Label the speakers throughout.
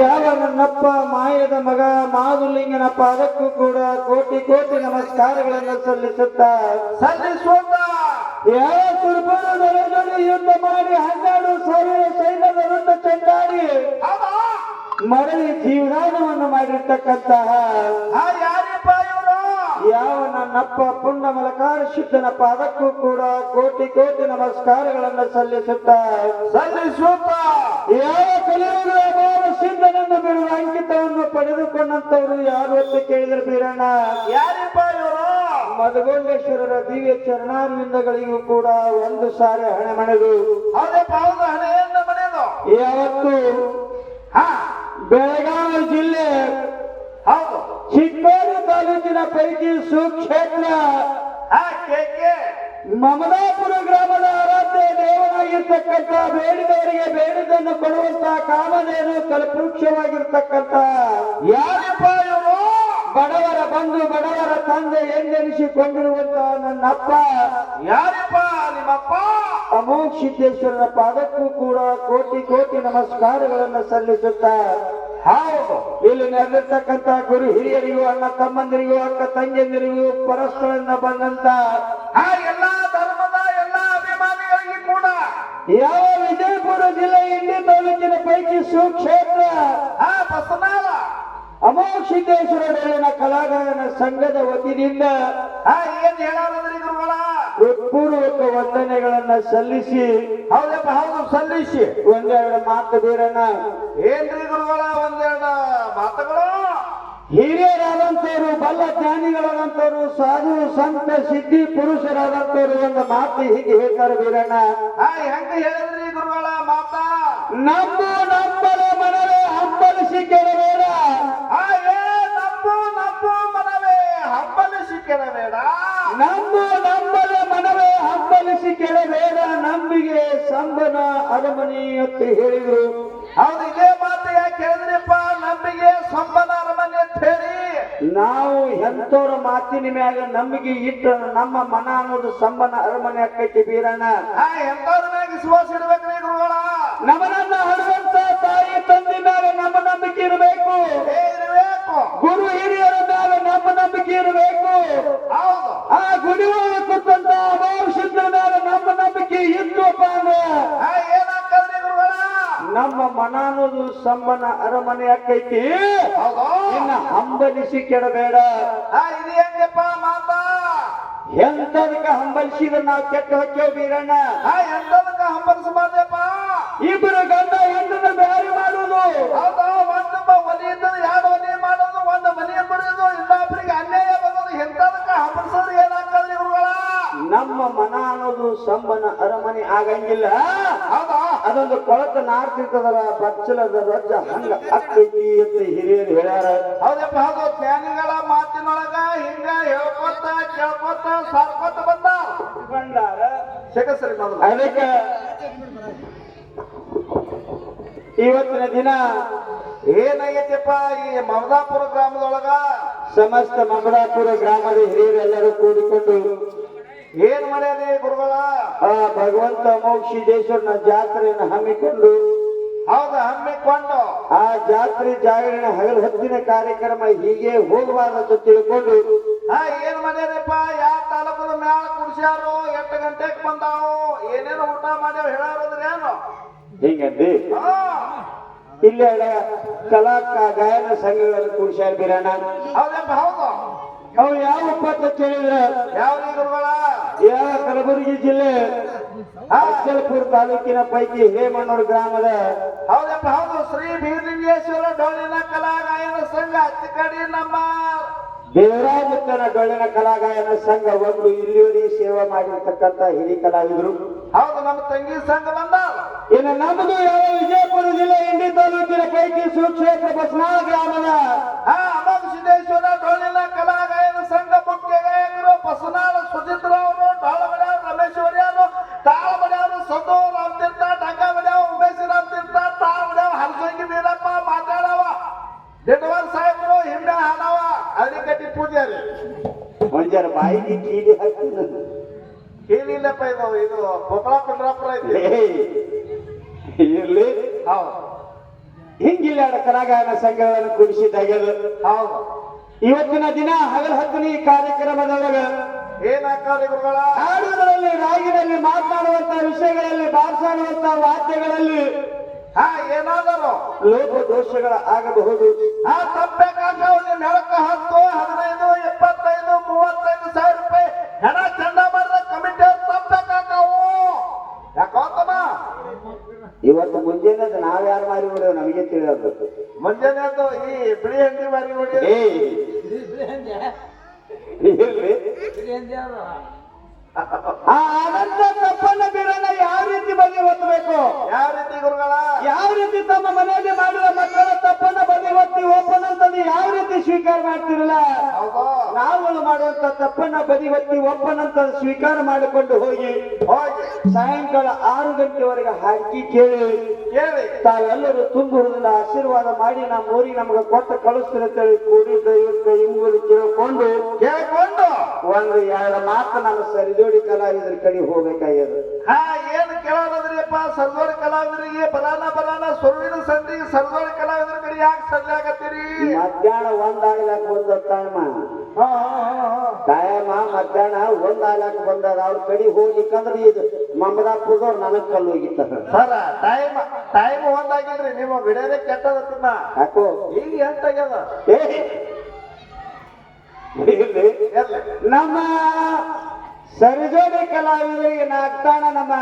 Speaker 1: ಯಾವ ನನ್ನಪ್ಪ ಮಾಯದ ಮಗ ಮಾದುಲಿಂಗನಪ್ಪ ಅದಕ್ಕೂ ಕೂಡ ಕೋಟಿ ಕೋಟಿ ನಮಸ್ಕಾರಗಳನ್ನು ಸಲ್ಲಿಸುತ್ತ.
Speaker 2: ಸಲ್ಲಿಸುವಂತ
Speaker 1: ಯಾವ ಸುರ್ಬರದಲ್ಲಿ ಯುದ್ಧ ಮಾಡಿ ಹನ್ನೆರಡು ಸಾವಿರ ಸೈನ್ಯದ ವಿರುದ್ಧ ಚೆಂಡಾಡಿ ಮರಳಿ ಜೀವದಾನವನ್ನು ಮಾಡಿರ್ತಕ್ಕಂತಹ
Speaker 2: ಯಾರಿಪ್ಪ
Speaker 1: ಯಾವ ನನ್ನಪ್ಪ ಪುಣ್ಯ ಮಲಕಾರ ಅದಕ್ಕೂ ಕೂಡ ಕೋಟಿ ಕೋಟಿ ನಮಸ್ಕಾರಗಳನ್ನು ಸಲ್ಲಿಸುತ್ತ?
Speaker 2: ಸಲ್ಲಿಸುತ್ತ?
Speaker 1: ಯಾವ ಕಲಿಯುಗ ಸಿದ್ಧನನ್ನು ಬಿಡುವ ಅಂಕಿತವನ್ನು ಪಡೆದುಕೊಂಡಂತವರು ಯಾರು ಅಂತ ಕೇಳಿದ್ರೆ ಬೀರಣ್ಣ?
Speaker 2: ಯಾರಿಪ್ಪ ಇವರು?
Speaker 1: ಮಧುಗೋಂಡೇಶ್ವರರ ದಿವ್ಯ ಚರಣಾರ್ವಿಂದಗಳಿಗೂ ಕೂಡ ಒಂದು ಸಾರಿ ಹಣೆ ಮಣೆದು.
Speaker 2: ಹೌದಪ್ಪ ಹೌದು ಹಣೆಯನ್ನ ಮನೆಯದು
Speaker 1: ಯಾವತ್ತು? ಬೆಳಗಾವಿ ಜಿಲ್ಲೆ ತಾಲೂಕಿನ ಪೈಕಿ ಸುಕ್ಷೇತ್ರ. ಮಮದಾಪುರ ಗ್ರಾಮದ ಆರಾಧ್ಯ ದೇವನಾಗಿರ್ತಕ್ಕಂಥ ಬೇಡಿದವರಿಗೆ ಬೇಡಿದ್ದನ್ನು ಕೊಡುವಂತ ಕಾಮಧೇನು ಕಲ್ಪವೃಕ್ಷವಾಗಿರ್ತಕ್ಕಂಥ
Speaker 2: ಯಾರಪ್ಪ ಇವರು?
Speaker 1: ಬಡವರ ಬಂಧು ಬಡವರ ತಂದೆ ಎಂದೆನಿಸಿಕೊಂಡಿರುವಂತ ನನ್ನಪ್ಪ.
Speaker 2: ಯಾರಪ್ಪ? ನಿಮ್ಮಪ್ಪ?
Speaker 1: ಅಮೋಘ ಸಿದ್ದೇಶ್ವರನ ಪಾದಕ್ಕೂ ಕೂಡ ಕೋಟಿ ಕೋಟಿ ನಮಸ್ಕಾರಗಳನ್ನು ಸಲ್ಲಿಸುತ್ತಾ
Speaker 2: ಹೌದು.
Speaker 1: ಇಲ್ಲಿ ನೆರೆದಿರ್ತಕ್ಕಂತ ಗುರು ಹಿರಿಯರಿಗೂ ಅಣ್ಣ ತಮ್ಮಂದಿರಿಗೂ ಅಕ್ಕ ತಂಗಿಯಂದಿರಿಗೂ ಪರಸ್ಪರನ್ನ ಬಂದಂತ
Speaker 2: ಆ ಎಲ್ಲಾ ಧರ್ಮದ ಎಲ್ಲಾ ಅಭಿಮಾನಿಗಳಿಗೆ ಕೂಡ
Speaker 1: ಯಾವ ವಿಜಯಪುರ ಜಿಲ್ಲೆ ಇಂಡಿ ತಾಲೂಕಿನ ಪೈಕಿ ಸುಕ್ಷೇತ್ರ
Speaker 2: ಆ ಬಸನಾಳ
Speaker 1: ಅಮೋಘ ಸಿದ್ದೇಶ್ವರ ಡೊಳ್ಳಿನ ಕಲಾಗಾಯನ ಸಂಘದ ವತಿಯಿಂದ
Speaker 2: ಆ ಏನ್ ಗುರುಗಳ?
Speaker 1: ಹೃತ್ಪೂರ್ವಕ ವಂದನೆಗಳನ್ನ ಸಲ್ಲಿಸಿ
Speaker 2: ಹೌದಪ್ಪ ಹೌದು ಸಲ್ಲಿಸಿ.
Speaker 1: ಒಂದೆರಡು ಮಾತು ಬೀರಣ್ಣ.
Speaker 2: ಏನ್ರಿ ಗುರುಗಳ
Speaker 1: ಹಿರಿಯರಾದಂತವರು ಬಲ್ಲ ಜ್ಞಾನಿಗಳಾದಂತವರು ಸಾಧು ಸಂತ ಸಿದ್ಧಿ ಪುರುಷರಾದಂತವರು ಒಂದು ಮಾತು ಹೀಗೆ ಹೇಳ್ತಾರೆ
Speaker 2: ವೀರಣ್ಣ. ಹೇಳಿದ್ರಿ ಗುರುಗಳ ಮಾತಾ?
Speaker 1: ನಂಬು ನಂಬಲ ಮನವೇ ಹಂಬಲಿಸಿ
Speaker 2: ನಂಬು ಮನವೇ ಹಬ್ಬಲಿಸಿ ಕೆಳಬೇಡ.
Speaker 1: ನಂಬು ನಂಬಲ ಮನವೇ ಹಂಬಲಿಸಿ ಕೆಳಬೇಡ. ನಂಬಿಗೆ ಸಂಬನ ಅರಮನೆ ಅಂತ ಹೇಳಿದ್ರು.
Speaker 2: ಹೌದು
Speaker 1: ನಾವು ಎಂತವ್ರ ಮಾತಿನ ಮ್ಯಾಗ ನಂಬಿಕೆ ಇಟ್ಟ ನಮ್ಮ ಮನ ಅನ್ನೋದು ಸಂಬನ ಅರಮನೆ ಅಕ್ಕೈತಿ ಬೀರಣ್ಣ.
Speaker 2: ಆ ಎಂತವ್ರ ಮ್ಯಾಗ ವಿಶ್ವಾಸ ಇಡ್ಬೇಕ್ರಿ ಗುರುಗಳ?
Speaker 1: ನಮ್ಮನನ್ನ ಹಡುವಂತ ತಾಯಿ ತಂದೆ ಮ್ಯಾಗ ನಮ್ಮ ನಂಬಿಕೆ ಇರಬೇಕು. ಗುರು ಹಿರಿಯರ ಮ್ಯಾಗ ನಮ್ಮ ನಂಬಿಕೆ ಇರಬೇಕು.
Speaker 2: ಆ
Speaker 1: ಆ ಗುಡಿ ಒಳಗೆ ಕೂತಂತ ಅಭಾವಶಿದ್ರ ಮ್ಯಾಗ ನಮ್ಮ ನಂಬಿಕೆ ಇದ್ವಪ್ಪ ಅಂದ್ರೆ ನಮ್ಮ ಮನ ಅನ್ನೋದು ಸಂಬನ ಅರಮನೆ ಆಕೈತಿ.
Speaker 2: ಹೌದು?
Speaker 1: ಇನ್ನ ಹಂಬಲಿಸಿ ಕೆಡಬೇಡ.
Speaker 2: ಮಾತಾ?
Speaker 1: ಎಂತದಕ್ಕ ಹಂಬಲಿಸಿದ ನಾವು ಕೆಟ್ಟ ಹೊಕ್ಕೇವ್ ಬೀರಣ್ಣ?
Speaker 2: ಎಂತದಕ್ಕ ಹಂಬಲಿಸಬಾರ್ದಪ್ಪ?
Speaker 1: ಇಬ್ಬರು ಗಂಡ ಹೆಣ್ಣನ್ನು ಬ್ಯಾರಿ ಮಾಡೋದು
Speaker 2: ಹೌದಾ? ಒಂದು ಒಲಿ ಇದ್ದದ್ದು ಎರಡು ಒಲಿ ಮಾಡೋದು ಒಂದು ಮನೆ ಬರೆಯೋದು ಇನ್ನೊಬ್ಬರಿಗೆ ಅನ್ಯಾಯ ಬರೋದು ಎಂತದಕ್ಕ ಹಂಬಲಿಸೋದು ಏನಾಗ್ತದ್ರಿ ಗುರುಗಳ
Speaker 1: ನಮ್ಮ ಮನ ಅನ್ನೋದು ಸಂಬನ ಅರಮನೆ ಆಗಂಗಿಲ್ಲ.
Speaker 2: ಹೌದಾ?
Speaker 1: ಅದೊಂದು ಕೊಳತ ನಾರ್ತಿರ್ತದಲ್ಲ ಬಚ್ಚಲದ ರಜ್ಜ ಹಂಗ ಅಕ್ಕೈತಿ ಅಂತ ಹಿರಿಯರು ಹೇಳ್ಯಾರ.
Speaker 2: ಹೌದಪ್ಪ ಹೌದು. ಜ್ಞಾನಿಗಳ ಮಾತಿನೊಳಗ ಹಿಂಗ ಹೇಳ್ಕೊತ ಕೇಳ್ಕೊತ ಸಾರ್ಕೊತ ಬಂದ.
Speaker 1: ಬಂದಾರ. ಅದಕ್ಕೆ ಇವತ್ತಿನ ದಿನ
Speaker 2: ಏನಾಗೈತಿಪ್ಪ ಈ ಮಮದಾಪುರ ಗ್ರಾಮದೊಳಗ?
Speaker 1: ಸಮಸ್ತ ಮಮದಾಪುರ ಗ್ರಾಮದ ಹಿರಿಯರೆಲ್ಲರೂ ಕೂಡಿಕೊಂಡು
Speaker 2: ಏನ್ ಮರ್ಯಾದೆ ಗುರುಗಳ?
Speaker 1: ಆ ಭಗವಂತ ಮೋಕ್ಷಿದೇಶ್ವರನ ಜಾತ್ರೆಯನ್ನು ಹಮ್ಮಿಕೊಂಡು
Speaker 2: ಹೌದ ಹಮ್ಮಿಕೊಂಡು.
Speaker 1: ಆ ಜಾತ್ರೆ ಜಾಗರಣೆ ಹಗಲು ಹೊತ್ತಿನ ಕಾರ್ಯಕ್ರಮ ಹೀಗೆ ಹೋಗಬಾರದಂತ ಅಂತ ತಿಳ್ಕೊಂಡು
Speaker 2: ಹಾ ಏನ್ ಮಾಡ್ಯಾರಪ್ಪ ಯಾವ ತಾಲೂಕದ ಮ್ಯಾಲ ಕುಡ್ಸ್ಯಾರು? ಎಂಟು ಗಂಟೆಗೆ ಬಂದಾವು? ಏನೇನು ಊಟ ಮಾಡ್ಯಾವ ಹೇಳಾರದ್ರಿ ಏನು?
Speaker 1: ಹಿಂಗಂದಿ? ಇಲ್ಲ ಕಲಾ ಗಾಯನ ಸಂಘಗಳಲ್ಲಿ ಕುಡ್ಸ್ಯಾರ ಬಿರಣ್ಣ.
Speaker 2: ಹೌದಪ್ಪ ಹೌದು.
Speaker 1: ಅವು ಯಾವ ಅಂತ ಕೇಳಿದ್ರ?
Speaker 2: ಯಾವ ಗುರುಗಳ?
Speaker 1: ಕಲಬುರಗಿ ಜಿಲ್ಲೆ ಅಫಜಲ್ಪುರ ತಾಲೂಕಿನ ಪೈಕಿ ಹೇಮಣ್ಣೂರು ಗ್ರಾಮದ
Speaker 2: ಹೌದಪ್ಪ, ಹೌದು. ಶ್ರೀ ಬೀರಲಿಂಗೇಶ್ವರ ಡೊಳ್ಳಿನ ಕಲಾಗಾಯನ ಸಂಘ, ಅಚ್ಚಕಡಿ ನಮ್ಮ
Speaker 1: ದೇವರಾಜಕ್ಕನ ಡೊಳ್ಳಿನ ಕಲಾಗಾಯನ ಸಂಘ ಒಂದು ಇಲ್ಲಿವರೆಗೆ ಸೇವೆ ಮಾಡಿರ್ತಕ್ಕಂತ ಹಿರಿ ಕಲಾವಿದರು.
Speaker 2: ಹೌದು, ನಮ್ಮ ತಂಗಿ ಸಂಘ ಬಂದ.
Speaker 1: ಇನ್ನು ನಮ್ಮದು ಯಾವ ವಿಜಯಪುರ ಜಿಲ್ಲೆ ಇಂಡಿ ತಾಲೂಕಿನ ಪೈಕಿ ಸುಕ್ಷೇತ್ರ ಬಸನಾಳ ಗ್ರಾಮದ ಇರ್ಲಿ
Speaker 2: ಹೌದು.
Speaker 1: ಹಿಂಗಿಲ್ಲ ಕಲಾಗಾಯನ ಸಂಘಗಳನ್ನು ತೆಗೆದು
Speaker 2: ಹೌದು.
Speaker 1: ಇವತ್ತಿನ ದಿನ ಹಗಲ ಹತ್ತನೇ ಕಾರ್ಯಕ್ರಮದೊಳಗ
Speaker 2: ಏನಾಕಾರಿ ಗುರುಗಳ
Speaker 1: ಹಾಡುಗಳಲ್ಲಿ ರಾಗಿನಲ್ಲಿ ಮಾತನಾಡುವಂತ ವಿಷಯಗಳಲ್ಲಿ ಬಾರಿಸಾಡುವಂತ ವಾದ್ಯಗಳಲ್ಲಿ
Speaker 2: ಹಾ ಏನಾದರೂ?
Speaker 1: ಲೋಪ ದೋಷಗಳ ಆಗಬಹುದು.
Speaker 2: ಆ ತಪ್ಪಬೇಕಾಗ ನಿಮ್ ಹೆಳಕ ಹತ್ತು ಹದಿನೈದು ಇಪ್ಪತ್ತೈದು ಮೂವತ್ತೈದು ಸಾವಿರ ರೂಪಾಯಿ ಹಣ
Speaker 1: ಇವತ್ತು ನಾವ್ ಯಾರು ಮಾರಿ ಬಿಡೋ ನಮಗೆ ತಿಳಿಯೋದು
Speaker 2: ಮುಂಜಾನೆ ಅಂತ ಈ ಬಿಳಿ ಹಂಡಿ ಮಾರಿ ನೋಡಿ.
Speaker 1: ಆ ಅನಂತ ತಪ್ಪನ್ನ ಬೀರನ್ನ ಯಾವ ರೀತಿ ಬಗೆ ಒತ್ತಬೇಕು
Speaker 2: ಯಾವ ರೀತಿ ಗುರುಗಳ?
Speaker 1: ಯಾವ ರೀತಿ ತಮ್ಮ ಮನೆಯಲ್ಲಿ ಮಾಡಿದ ಮಕ್ಕಳ ತಪ್ಪನ್ನ ಬಗೆ ಒತ್ತಿ ಓಪನ್ ಅಂತ ಯಾವ ರೀತಿ ಸ್ವೀಕಾರ ಮಾಡ್ತಿರಲ್ಲ? ನಾವುಗಳು ಮಾಡುವಂತ ತಪ್ಪನ್ನ ಬದಿ ಒತ್ತಿ ಒಪ್ಪನಂತ ಸ್ವೀಕಾರ ಮಾಡಿಕೊಂಡು ಹೋಗಿ
Speaker 2: ಹೋಗಿ.
Speaker 1: ಸಾಯಂಕಾಲ ಆರು ಗಂಟೆವರೆಗೆ ಹಾಕಿ ಕೇಳಿ.
Speaker 2: ಕೇಳಿ.
Speaker 1: ತಾವೆಲ್ಲರೂ ತುಂಬುವುದಿಲ್ಲ ಆಶೀರ್ವಾದ ಮಾಡಿ ನಮ್ಮ ಊರಿಗೆ ನಮ್ಗೆ ಕೊಟ್ಟು ಕಳಿಸ್ತಿರತ್ತೇಳಿ ಕೂಡಿ ದೈವಕ್ಕೆ ಇವುಗಳು ಕೇಳ್ಕೊಂಡು
Speaker 2: ಕೇಳ್ಕೊಂಡು.
Speaker 1: ಒಂದು ಎರಡು ಮಾತು ನಾನು ಸರಿದೋಡಿ ಕಲಾವಿದರ ಕಡೆ ಹೋಗ್ಬೇಕಾಗ್ಯದ.
Speaker 2: ಹಾ ಏನು ಕೇಳೋದ್ರಿಪ್ಪ ಸರ್ದೋಡಿ ಕಲಾವಿದರಿಗೆ ಬಲಾನ ಬಲಾನ ಸುರುವಿನ ಸಂಧಿ ಸರ್ದೋಡಿ ಕಲಾವಿದರ ಕಡೆ ಯಾಕೆ ಆಗತ್ತೀರಿ
Speaker 1: ಮಧ್ಯಾಹ್ನ ಒಂದಾಗ್ಲಾಕ ಬಂದ ಟೈಮ ಟೈಮ ಮಧ್ಯಾಹ್ನ ಒಂದಾಗ್ಲಾಕ ಬಂದದ. ಅವ್ರ ಕಡೆ ಹೋಗ್ಲಿಕ್ಕಂದ್ರೆ ಇದು ಮಮದಾಪುರದವ್ರು ನನಗ್ ಕಲ್ಲು ಹೋಗಿತ್ತ.
Speaker 2: ಸರ ಟೈಮ್ ಟೈಮ್ ಒಂದಾಗಿಲ್ರಿ ನಿಮ್ಮ ವಿಡಿಯೋದೇ ಕೆಟ್ಟದತ್ತಿನ
Speaker 1: ಯಾಕೋ?
Speaker 2: ಈಗ ಎಂಟಾಗ್ಯದ
Speaker 1: ನಮ್ಮ ಸರಿಜೋಡಿ ಕಲಾವಿದರಿಗೆ ನಾಗ್ತಾಣ ನಮ್ಮ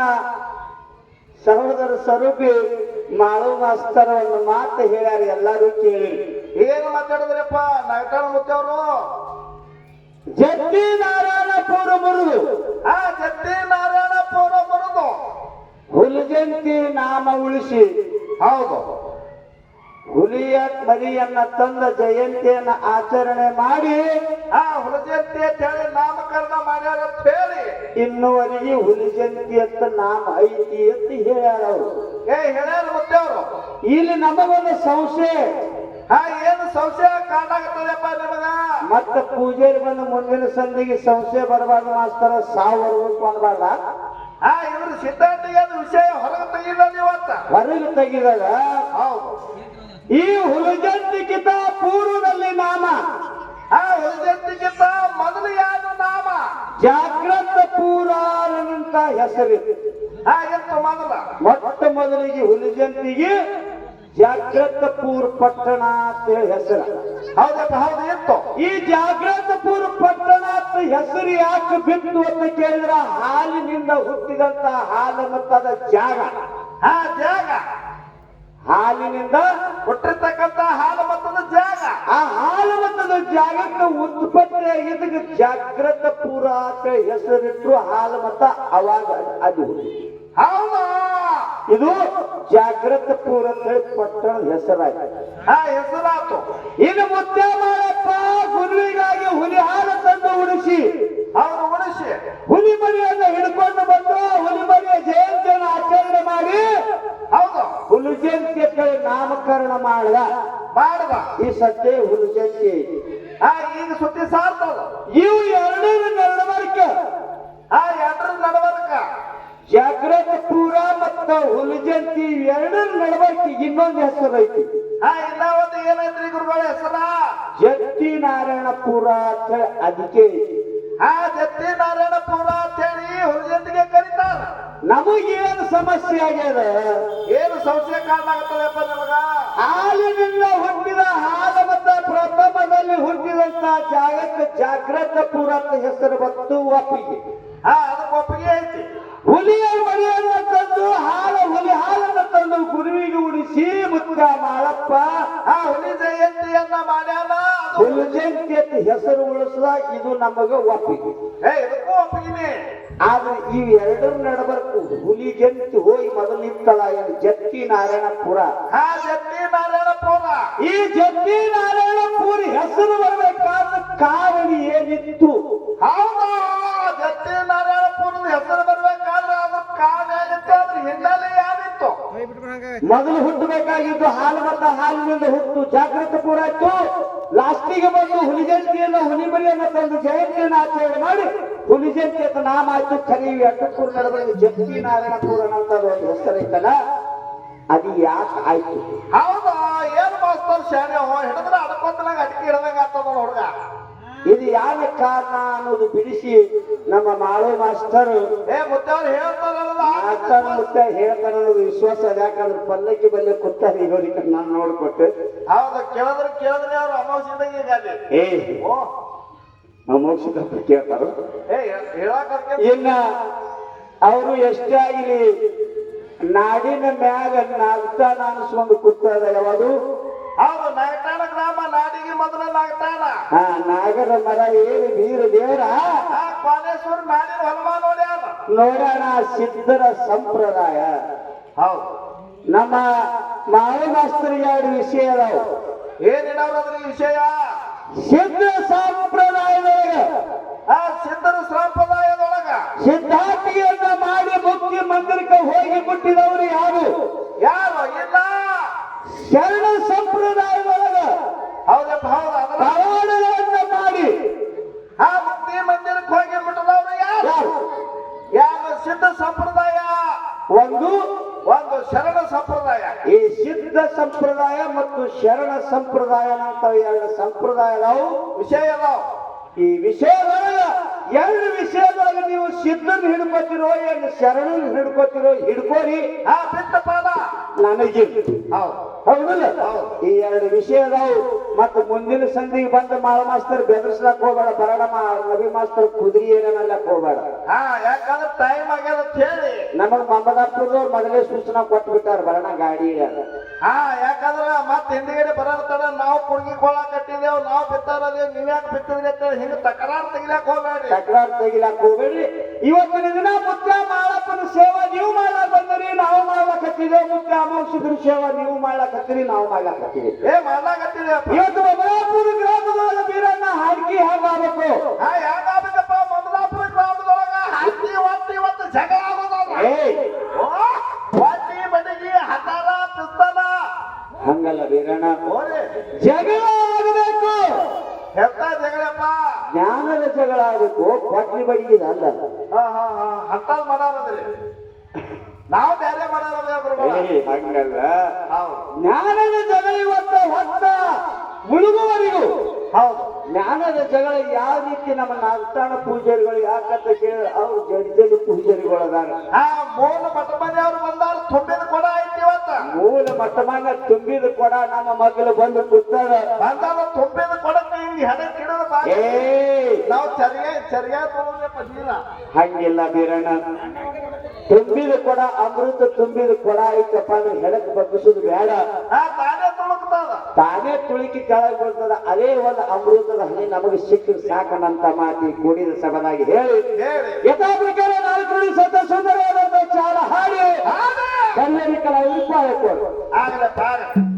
Speaker 1: ಸಹೋದರ ಸ್ವರೂಪಿ ಮಾಳು ಮಾಸ್ತರ ಒಂದು ಮಾತು ಹೇಳ್ಯಾರ ಎಲ್ಲರೂ ಕೇಳಿ.
Speaker 2: ಏನು ಮಾತಾಡಿದ್ರಪ್ಪ? ನಗಟಾಣ ಮುತ್ತವರು
Speaker 1: ಜತ್ತಿ ನಾರಾಯಣ ಪೂರ ಮುರುದು.
Speaker 2: ಆ ಜತ್ತಿ ನಾರಾಯಣ ಮುರುದು. ಬರುದು
Speaker 1: ಹುಲಿಜಂತಿ ನಾಮ ಉಳಿಸಿ.
Speaker 2: ಹೌದು.
Speaker 1: ಹುಲಿಯ ಮರಿಯನ್ನ ತಂದ ಜಯಂತಿಯನ್ನ ಆಚರಣೆ ಮಾಡಿ
Speaker 2: ಆ ಹುಲಜಂತಿ ಅಂತ ಹೇಳಿ ನಾಮಕರಣ ಮಾಡ್ಯಾರ ಅಂತ ಹೇಳಿ.
Speaker 1: ಇನ್ನುವರೆಗೆ ಹುಲಿಜಂತಿ ಅಂತ ನಾಮ ಐತಿ ಅಂತ ಹೇಳ್ಯಾರ ಅವರು.
Speaker 2: ಏ ಹೇಳ್ಯಾರ ಮುತ್ತವ್ರು
Speaker 1: ಇಲ್ಲಿ ನಮಗೊಂದು ಸಂಶಯ.
Speaker 2: ಹಾ ಏನು ಸಂಶಯ ಕಾಣಾಗತ್ತದಪ್ಪ ನಿಮಗ?
Speaker 1: ಮತ್ತ ಪೂಜೆ ಬಂದು ಮುಂದಿನ ಸಂದಿಗೆ ಸಂಶಯ ಬರಬಾರ್ದು ಮಾಸ್ತರ ಸಾವು ಬರ್ಬೇಕು ಅನ್ಬಾರ್ದ?
Speaker 2: ಹಾ ಇದ್ರ ಸಿದ್ಧಾಂತಿಗೆ ಅದು ವಿಷಯ ಹೊರಗೆ ತೆಗಿಲ್ಲ ನೀವತ್ತ.
Speaker 1: ಹೊರಗೆ ತೆಗಿದಾಗ?
Speaker 2: ಹೌದು.
Speaker 1: ಈ ಹುಲಿಜಂತಿಗಿಂತ ಪೂರ್ವದಲ್ಲಿ ನಾಮ.
Speaker 2: ಆ ಹುಲಜಂತಿಗಿಂತ ಮೊದಲು ಯಾರು ನಾಮ?
Speaker 1: ಜಾಗ್ರತ ಪೂರಾರನಂತ ಹೆಸರಿದೆ
Speaker 2: ಆ ಎಂತ ಮೊದಲ?
Speaker 1: ಮೊಟ್ಟ ಮೊದಲಿಗೆ ಹುಲಿಜಂತಿಗೆ ಜಾಗ್ರತಪುರ ಪಟ್ಟಣ ಅಂತ ಹೇಳಿ ಹೆಸರು.
Speaker 2: ಹೌದಪ್ಪ ಹೌದು ಇತ್ತು
Speaker 1: ಈ ಜಾಗ್ರತಪುರ ಪಟ್ಟಣ ಅಂತ ಹೆಸರು ಯಾಕೆ ಬಿತ್ತು ಅಂತ ಕೇಳಿದ್ರ? ಹಾಲಿನಿಂದ ಹುಟ್ಟಿದಂತ ಹಾಲು ಮತ್ತದ ಜಾಗ.
Speaker 2: ಆ ಜಾಗ.
Speaker 1: ಹಾಲಿನಿಂದ
Speaker 2: ಹುಟ್ಟಿರ್ತಕ್ಕಂತ ಹಾಲು ಮತ್ತದ ಜಾಗ.
Speaker 1: ಆ ಹಾಲು ಮತ್ತದ ಜಾಗಕ್ಕೆ ಉತ್ಪತ್ತಿ ಆಗಿದ್ದಕ್ಕೆ ಜಾಗ್ರತಪುರ ಅಂತ ಹೆಸರಿಟ್ಟರು ಹಾಲು ಮತ್ತ ಅವಾಗ ಅದು.
Speaker 2: ಹೌದಾ?
Speaker 1: ಇದು ಜಾಗೃತ ಅಂತ ಹೇಳಿ ಪಟ್ಟಣದ ಹೆಸರಾಯ್ತು.
Speaker 2: ಆ ಹೆಸರಾತು
Speaker 1: ಇನ್ನು ಮುದ್ದೆ ಮಾಡಪ್ಪ ಗುರುವಿಗಾಗಿ ಹುಲಿ ಹಾರ ತಂದು ಉಳಿಸಿ
Speaker 2: ಅವನು ಉಳಿಸಿ
Speaker 1: ಹುಲಿ ಮರಿಯನ್ನು ಹಿಡ್ಕೊಂಡು ಬಂದು ಹುಲಿ ಮರಿಯ ಜಯಂತಿಯನ್ನು ಆಚರಣೆ ಮಾಡಿ
Speaker 2: ಹೌದು.
Speaker 1: ಹುಲಿ ಜಯಂತಿ ಅಂತ ಹೇಳಿ ನಾಮಕರಣ ಮಾಡಿದ.
Speaker 2: ಮಾಡುವ
Speaker 1: ಈ ಸದ್ಯ ಹುಲಿ ಜಯಂತಿ
Speaker 2: ಆ ಈಗ ಸುದ್ದಿ ಸಾರ್ತದ.
Speaker 1: ಇವು ಎರಡೂ ನಡವಳಿಕೆ
Speaker 2: ಆ ಎರಡರ ನಡವರ್ಕ.
Speaker 1: ಜಾಗೃತ ಪೂರ ಮತ್ತು ಹುಲಿ ಜಯಂತಿ ಎರಡರ ನಡವಳಿಕೆ ಇನ್ನೊಂದು ಹೆಸರು ಐತಿ.
Speaker 2: ಇನ್ನ ಒಂದು ಏನೈತ್ರಿ ಗುರುಗಳ ಹೆಸರ?
Speaker 1: ಜತ್ತಿ ನಾರಾಯಣಪುರ ಅಂತ ಅದಕ್ಕೆ
Speaker 2: ಆ ಜತ್ತಿ ನಾರಾಯಣಪುರ ಅಂತ ಹೇಳಿ ಹುಲಿಜಂತಿಗೆ ಕರೀತಾರ.
Speaker 1: ನಮಗೇನು ಸಮಸ್ಯೆ ಆಗ್ಯದ?
Speaker 2: ಏನು ಸಂಶಯ ಕಾರಣಾಗತ್ತದಪ್ಪ ನಮಗ?
Speaker 1: ಹಾಲಿನಿಂದ ಹುಟ್ಟಿದ ಹಾಲ ಮತ್ತ ಪ್ರಥಮದಲ್ಲಿ ಹುಟ್ಟಿದಂತ ಜಾಗಕ್ಕೆ ಜಾಗ್ರತ ಪುರ ಅಂತ ಹೆಸರು ಬಂತು ಒಪ್ಪಿಗೆ.
Speaker 2: ಹಾ ಅದಕ್ಕೆ ಒಪ್ಪಿಗೆ ಐತಿ.
Speaker 1: ಹುಲಿಯ ಮರಿಯನ್ನ ತಂದು ಹಾಲು ಹುಲಿ ಹಾಲನ್ನು ತಂದು ಗುರುವಿಗೆ ಉಡಿಸಿ ಮಾಡಪ್ಪ
Speaker 2: ಆ ಹುಲಿ ಜಯಂತಿಯನ್ನ ಮಾಡ್ಯಾನ
Speaker 1: ಹುಲಿ ಜಯಂತಿ ಅಂತ ಹೆಸರು ಉಳಿಸಿದ ಇದು ನಮಗ ಒಪ್ಪಿಗೆ.
Speaker 2: ಏ ಇದಕ್ಕೂ ಒಪ್ಪಿಗೆ
Speaker 1: ಆದ್ರೆ ಈ ಎರಡರ ನಡಬರ್ಕು ಹುಲಿ ಜಯಂತಿ ಹೋಗಿ ಮೊದಲಿತ್ತಲ್ಲ ಏನು? ಜತ್ತಿ ನಾರಾಯಣಪುರ.
Speaker 2: ಆ ಜತ್ತಿ ನಾರಾಯಣಪುರ.
Speaker 1: ಈ ಜತ್ತಿ ನಾರಾಯಣಪುರಿ ಹೆಸರು ಬರಬೇಕಾದ ಕಾರಣ ಏನಿತ್ತು?
Speaker 2: ಹೌದಾ.
Speaker 1: ಮೊದಲು ಹುಟ್ಟಬೇಕಾಗಿದ್ದು ಹಾಲು ಮತ್ತು ಹಾಲಿನಿಂದ ಹುಟ್ಟು. ಜಾಗೃತಪುರ ಆಯ್ತು. ಲಾಸ್ಟಿಗೆ ಬಂದು ಹುಲಿ ಜಯಂತಿಯನ್ನು ಹುಲಿ ತಂದು ಜಯಂತಿಯನ್ನು ಆಚರಣೆ ಮಾಡಿ ಹುಲಿ ಜಯಂತಿ ಅಂತ ನಾಮ ಆಯ್ತು. ಕರಿ ಅಟ್ಟಪುರ ನಡುವೆ ನಾರಾಯಣ ಪೂರಣ ಅಂತ ಒಂದು ಹೆಸರು ಐತಲ್ಲ? ಅದು ಯಾಕೆ ಆಯ್ತು?
Speaker 2: ಹೌದಾ? ಏನು ಮಾಸ್ತರ್ ಶಾಣೆ? ಹಿಡಿದ್ರೆ ಅಡ್ಕೊಂತನಾಗ ಅಡಿಕೆ ಹಿಡ್ದಂಗ ಆಗ್ತದ ಹುಡುಗ.
Speaker 1: ಇದು ಯಾವ ಕಾರಣ ಅನ್ನೋದು ಬಿಡಿಸಿ ನಮ್ಮ ಮಾಳು
Speaker 2: ಮಾಸ್ಟರ್ ಮುತ್ತೆ
Speaker 1: ಮುತ್ತ ಹೇಳ್ತಾರ ಅನ್ನೋದು ವಿಶ್ವಾಸ ಯಾಕಂದ್ರೆ ಪಲ್ಲಕ್ಕಿ ಬಲ್ಲೆ ಕೂತಾರೆ ಇವ್ರಿಗೆ ನಾನು ನೋಡ್ಕೊಟ್ಟೆ.
Speaker 2: ಹೌದು ಕೇಳಿದ್ರೆ ಕೇಳಿದ್ರೆ ಅವ್ರು ಈಗ
Speaker 1: ಏ
Speaker 2: ಓ.
Speaker 1: ಮೋಕ್ಷದಪ್ಪ ಕೇಳ್ತಾರ? ಇನ್ನ ಅವರು ಎಷ್ಟೇ ಆಗಿರಿ ನಾಡಿನ ಮ್ಯಾಗ ನಾಗ್ತಾನ ಅನ್ಸ್ಕೊಂಡು ಕೂತಾರ ಯಾವುದು
Speaker 2: ಹೌದು ನಾಯಕ ನಾಡಿಗೆ ಮೊದಲಾಗ್ತಾರ
Speaker 1: ಆ ನಾಗರ ಮರ ಏನು ಬೀರ ದೇವರ?
Speaker 2: ಕಾಲೇಶ್ವರ ನಾಡಿನ ಹೊಲವ ನೋಡ್ಯಾನ
Speaker 1: ನೋಡೋಣ ಸಿದ್ಧರ ಸಂಪ್ರದಾಯ.
Speaker 2: ಹೌದು.
Speaker 1: ನಮ್ಮ ಮಾಳು ಮಾಸ್ತರಿಗೆ ಎರಡು ವಿಷಯ ಅದಾವ.
Speaker 2: ಏನಿಡವ್ರದ್ರ ವಿಷಯ?
Speaker 1: ಸಿದ್ಧ ಸಂಪ್ರದಾಯದೊಳಗ.
Speaker 2: ಆ ಸಿದ್ಧರ ಸಂಪ್ರದಾಯದೊಳಗ.
Speaker 1: ಸಿದ್ಧಾರ್ಥಿಯನ್ನ ಮಾಡಿ ಮುಖ್ಯ ಮಂದಿರಕ್ಕೆ ಹೋಗಿ ಮುಟ್ಟಿದವರು ಯಾರು?
Speaker 2: ಯಾರು? ಇಲ್ಲ.
Speaker 1: ಶರಣ ಸಂಪ್ರದಾಯದೊಳಗ
Speaker 2: ಹೌದು
Speaker 1: ಮಾಡಿ.
Speaker 2: ಆ ಮುಕ್ತಿ ಮಂದಿರಕ್ಕೆ ಹೋಗಿ ಬಿಟ್ಟದವ್ರು ಯಾರು?
Speaker 1: ಯಾರು?
Speaker 2: ಸಿದ್ಧ ಸಂಪ್ರದಾಯ?
Speaker 1: ಒಂದು.
Speaker 2: ಒಂದು ಶರಣ ಸಂಪ್ರದಾಯ.
Speaker 1: ಈ ಸಿದ್ಧ ಸಂಪ್ರದಾಯ ಮತ್ತು ಶರಣ ಸಂಪ್ರದಾಯ ಅಂತ ಎರಡು ಸಂಪ್ರದಾಯ ನಾವು
Speaker 2: ವಿಷಯ ಅದಾವ.
Speaker 1: ಈ ವಿಷಯದೊಳಗ ಎರಡು ವಿಷಯದೊಳಗೆ ನೀವು ಸಿದ್ಧನ ಹಿಡ್ಕೋತಿರೋ ಏನು ಶರಣನ ಹಿಡ್ಕೋತಿರೋ ಹಿಡ್ಕೋರಿ.
Speaker 2: ಆ ಬಿಟ್ಟ ಪಾದ
Speaker 1: ನನಗೆ.
Speaker 2: ಹೌದು.
Speaker 1: ಹೌದಲ್ಲ?
Speaker 2: ಹೌದು.
Speaker 1: ಈ ಎರಡು ವಿಷಯ ಅದಾವು ಮತ್ತು ಮುಂದಿನ ಸಂಧಿಗೆ ಬಂದ ಮಾಳ ಮಾಸ್ತರ್ ಬೆದರ್ಸ್ಲಕ್ ಹೋಗ್ಬೇಡ ಬರಡ ನವಿ ಮಾಸ್ತರ್ ಕುದುರಿ ಏನನ್ನಲ್ಲಕ್ ಹೋಗ್ಬೇಡ.
Speaker 2: ಹಾ ಯಾಕಂದ್ರೆ ಟೈಮ್ ಆಗ್ಯದ ಅಂತ ಹೇಳಿ.
Speaker 1: ನಮಗ್ ಮಮದಾಪುರದವ್ರು ಮೊದಲೇ ಸೂಚನಾ ಕೊಟ್ಟು ಬಿಟ್ಟಾರ ಬರಣ ಗಾಡಿ.
Speaker 2: ಹಾ ಯಾಕಂದ್ರ ಮತ್ ಹಿಂದಿಗಡೆ ಬರತ್ತಡ ನಾವು ಕುಡ್ಗಿ ಕೊಳ ಕಟ್ಟಿದೇವ್ ನಾವು ಬಿತ್ತಾರದೇವ್ ನೀವ್ ಯಾಕೆ ಬಿತ್ತಿದ್ರಿ ಅಂತ ಹಿಂಗ ತಕರಾರ್ ತೆಗಿಲಾಕ್ ಹೋಗ್ಬೇಡ್ರಿ.
Speaker 1: ತಕರಾರ್ ತೆಗಿಲಾಕ್ ಹೋಗ್ಬೇಡಿ ಇವತ್ತಿನ ದಿನ ಮುತ್ತ ಮಾಳಪ್ಪನ ಸೇವಾ ನೀವು ಮಾಡ್ಲಾಕ್ ಬಂದ್ರಿ ನಾವು ಮಾಡ್ಲಾಕತ್ತಿದ್ದೇವೆ ಮುತ್ತ ಅಮೋಕ್ಷದ್ರ ಸೇವಾ ನೀವು ಮಾಡ್ಲಾಕತ್ತೀರಿ ನಾವು ಮಾಡ್ಲಾಕತ್ತೀವಿ.
Speaker 2: ಏ ಮಾಡ್ಲಾಕತ್ತಿದೇವಪ್ಪ
Speaker 1: ಇವತ್ತು
Speaker 2: ಗುರುಗಳ
Speaker 1: ಹಂಗಲ್ಲ ಜ್ಞಾನದ ಜಗಳ ಇವತ್ತು ಹೊತ್ತ ಮುಳುಗುವರಿಗೂ.
Speaker 2: ಹೌದು.
Speaker 1: ಜ್ಞಾನದ ಜಗಳ ಯಾವ ರೀತಿ ನಮ್ಮ ನಾಗತಾಣ ಪೂಜಾರಿಗಳು ಯಾಕಂತ ಕೇಳಿ ಅವ್ರು ಜಡ್ಜಲ್ಲಿ ಪೂಜಾರಿಗಳು ಅದಾರ
Speaker 2: ಮೂಲ ಮಠಮನೆ ಅವ್ರು ಬಂದಾರ ತುಂಬಿದ ಕೊಡ ಐತಿ ಇವತ್ತ.
Speaker 1: ಮೂಲ ಮಟ್ಟಮಾನ ತುಂಬಿದ ಕೊಡ ನಮ್ಮ ಮಕ್ಕಳು ಬಂದು ಕೂತಾರ.
Speaker 2: ಬಂದಾರ ತುಂಬಿದ ಕೊಡಕ್ಕೆ ಕಿಡದ ಬಾ
Speaker 1: ಏ!
Speaker 2: ನಾವು ಚರಿಯ ಚರಿಯ
Speaker 1: ಹಂಗಿಲ್ಲ ಬೀರಣ್ಣ ತುಂಬಿದ ಕೊಡ ಅಮೃತ ತುಂಬಿದ ಕೊಡ ಐತಪ್ಪ ಅಂದ್ರೆ ಹೆಡಕ್ ಬಗ್ಗಿಸೋದು ಬೇಡ.
Speaker 2: ಆ ತಾನೇ ತುಳುಕ್ತದ.
Speaker 1: ತಾನೇ ತುಳುಕಿ ಕೆಳಗೆ ಬರ್ತದ ಅದೇ ಒಂದು ಅಮೃತದ ಹನಿ ನಮಗೆ ಸಿಕ್ಕ ಸಾಕನಂತ ಮಾತಿ ಕೂಡಿದ ಸಭನಾಗಿ ಹೇಳಿ.
Speaker 2: ಹೇಳಿ.
Speaker 1: ಯಥಾ ಪ್ರಕಾರ ನಾಲ್ಕು ಸತ ಸುಂದರವಾದಂತ ಚಾಲ ಹಾಡಿ. ಕನ್ನಡಿಕರ ಉಪಾಯ ಕೊಡು
Speaker 2: ಆಗಲೇ ಆಗಲಿ